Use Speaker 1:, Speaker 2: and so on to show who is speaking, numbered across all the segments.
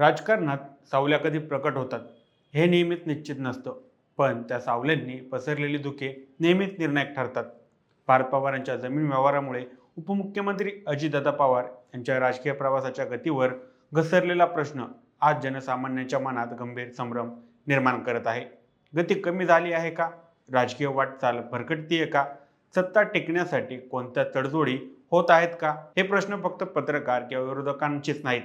Speaker 1: राजकारणात सावल्या कधी प्रकट होतात हे नेहमीच निश्चित नसतं. पण त्या सावल्यांनी पसरलेली दुखे नियमित निर्णायक ठरतात. पार्थ पवारांच्या जमीन व्यवहारामुळे उपमुख्यमंत्री अजितदादा पवार यांच्या राजकीय प्रवासाच्या गतीवर घसरलेला प्रश्न आज जनसामान्यांच्या मनात गंभीर संभ्रम निर्माण करत आहे. गती कमी झाली आहे का? राजकीय वाटचाल भरकटतीये का? सत्ता टिकण्यासाठी कोणत्या तडजोडी होत आहेत का? हे प्रश्न फक्त पत्रकार किंवा विरोधकांचेच नाहीत.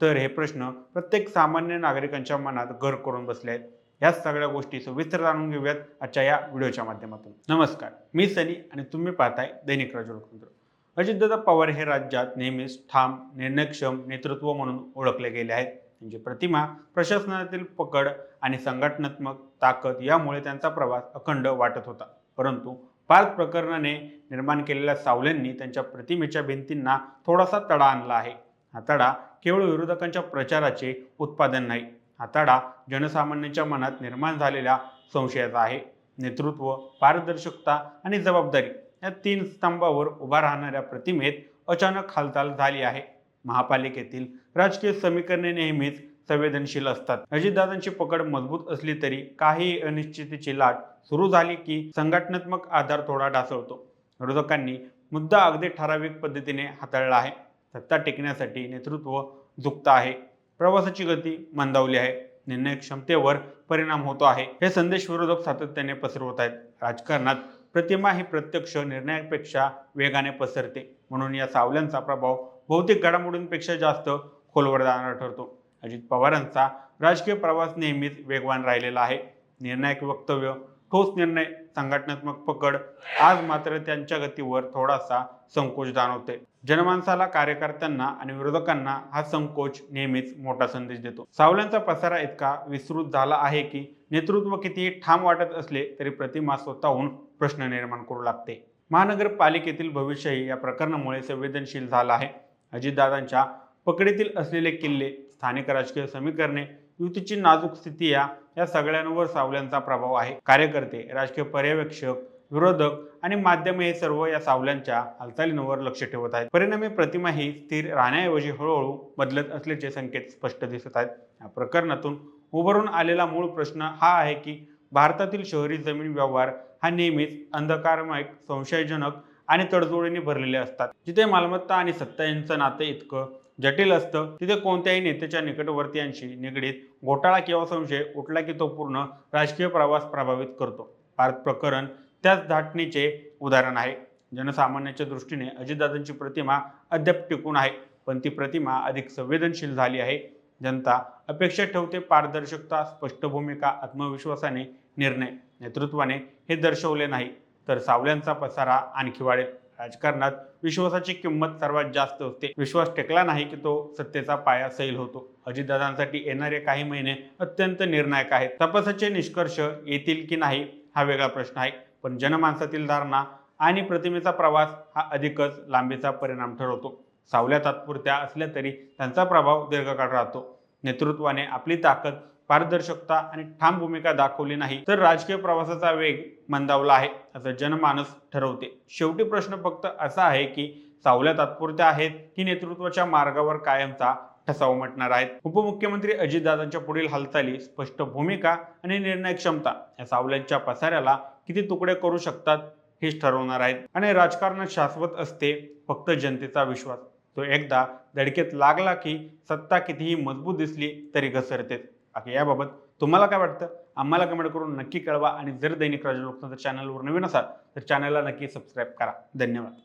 Speaker 1: तर हे प्रश्न प्रत्येक सामान्य नागरिकांच्या मनात घर करून बसले आहेत. ह्या सगळ्या गोष्टी सविस्तर जाणून घेऊयात आजच्या या व्हिडिओच्या माध्यमातून. नमस्कार मी सनी आणि तुम्ही पाहताय दैनिक राजोळतंत्र अजितदादा पवार हे राज्यात नेहमीच ठाम निर्णयक्षम नेतृत्व म्हणून ओळखले गेले आहेत. त्यांची प्रतिमा प्रशासनातील पकड आणि संघटनात्मक ताकद यामुळे त्यांचा प्रवास अखंड वाटत होता. परंतु पाच प्रकरणाने निर्माण केलेल्या सावल्यांनी त्यांच्या प्रतिमेच्या भिंतींना थोडासा तडा आणला आहे. हा तडा केवळ विरोधकांच्या प्रचाराचे उत्पादन नाही हा तडा जनसामान्यांच्या मनात निर्माण झालेल्या संशयाचा आहे. नेतृत्व पारदर्शकता आणि जबाबदारी या तीन स्तंभावर उभा राहणाऱ्या प्रतिमेत अचानक हालचाल झाली आहे. महापालिकेतील राजकीय समीकरणे नेहमीच संवेदनशील असतात. अजितदादांची पकड मजबूत असली तरी काही अनिश्चितेची लाट सुरू झाली की संघटनात्मक आधार थोडा ढासळतो. विरोधकांनी मुद्दा अगदी ठराविक पद्धतीने हाताळला आहे. सत्ता टेकण्यासाठी नेतृत्व झुकतं आहे. प्रवासाची गती मंदावली आहे. निर्णय क्षमतेवर परिणाम होतो आहे. हे संदेश विरोधक सातत्याने पसरवत आहेत. राजकारणात प्रतिमा ही प्रत्यक्ष निर्णयापेक्षा वेगाने पसरते. म्हणून या सावल्यांचा प्रभाव भौतिक घडामोडींपेक्षा जास्त खोलवर जाणारा ठरतो. अजित पवारांचा राजकीय प्रवास नेहमीच वेगवान राहिलेला आहे. निर्णायक वक्तव्य ठोस निर्णय संघटनात्मक पकड आज मात्र त्यांच्या गतीवर थोडासा संकोच जाणवते जनमानसाला कार्यकर्त्यांना आणि विरोधकांना हा संकोच नेहमीच मोठा संदेश देतो. सावल्यांचा पसारा इतका विस्तृत झाला आहे की नेतृत्व कितीही ठाम वाटत असले तरी प्रतिमा स्वतःहून प्रश्न निर्माण करू लागते. महानगरपालिकेतील भविष्यही या प्रकरणामुळे संवेदनशील झालं आहे. अजितदादांच्या पकडीतील असलेले किल्ले स्थानिक राजकीय समीकरणे युतीची नाजूक स्थिती या या सगळ्यांवर सावल्यांचा प्रभाव आहे. कार्यकर्ते राजकीय पर्यवेक्षक विरोधक आणि माध्यमे हे सर्व या सावल्यांच्या हालचालींवर लक्ष ठेवत आहेत. परिणामी प्रतिमा ही स्थिर राहण्याऐवजी हळूहळू बदलत असल्याचे संकेत स्पष्ट दिसत आहेत. या प्रकरणातून उभरून आलेला मूळ प्रश्न हा आहे की भारतातील शहरी जमीन व्यवहार हा नेहमीच अंधकारमय संशयजनक आणि तडजोडीने भरलेले असतात. जिथे मालमत्ता आणि सत्ता यांचं नातं इतकं जटिल असतं तिथे कोणत्याही नेत्याच्या निकटवर्तीयांशी निगडीत घोटाळा किंवा संशय उठला की तो पूर्ण राजकीय प्रवास प्रभावित करतो. भारत प्रकरण त्याच धाटणीचे उदाहरण आहे. जनसामान्याच्या दृष्टीने अजितदादांची प्रतिमा अद्याप टिकून आहे पण ती प्रतिमा अधिक संवेदनशील झाली आहे. जनता अपेक्षा ठेवते पारदर्शकता स्पष्ट भूमिका आत्मविश्वासाने निर्णय नेतृत्वाने हे दर्शवले नाही तर सावल्यांचा पसारा आणखी वाढेल. राजकारणात विश्वासाची किंमत सर्वात जास्त असते. विश्वास टेकला नाही की तो सत्तेचा पाया सैल होतो. अजितदादांसाठी येणारे काही महिने अत्यंत निर्णायक आहेत. तपासाचे निष्कर्ष येतील की नाही हा वेगळा प्रश्न आहे. पण जनमानसातील धारणा आणि प्रतिमेचा प्रवास हा अधिकच लांबीचा परिणाम ठरवतो. सावल्या तात्पुरत्या असल्या तरी त्यांचा प्रभाव दीर्घकाळ राहतो. नेतृत्वाने आपली ताकद पारदर्शकता आणि ठाम भूमिका दाखवली नाही तर राजकीय प्रवासाचा वेग मंदावला आहे असं जनमानस ठरवते. शेवटी प्रश्न फक्त असा आहे की सावल्या तात्पुरत्या आहेत की नेतृत्वाच्या मार्गावर कायमचा ठसा उमटणार आहेत. उपमुख्यमंत्री अजितदादांच्या पुढील हालचाली स्पष्ट भूमिका आणि निर्णय क्षमता या सावल्यांच्या पसाऱ्याला किती तुकडे करू शकतात हेच ठरवणार आहेत. आणि राजकारणात शाश्वत असते फक्त जनतेचा विश्वास. तो एकदा धडकेत लागला की सत्ता कितीही मजबूत दिसली तरी घसरते. बाकी याबाबत तुम्हाला काय वाटतं? आम्हाला कमेंट करून नक्की कळवा. आणि जर दैनिक राजलोकतंत्र चॅनलवर नवीन असाल तर चॅनलला नक्की सबस्क्राईब करा. धन्यवाद.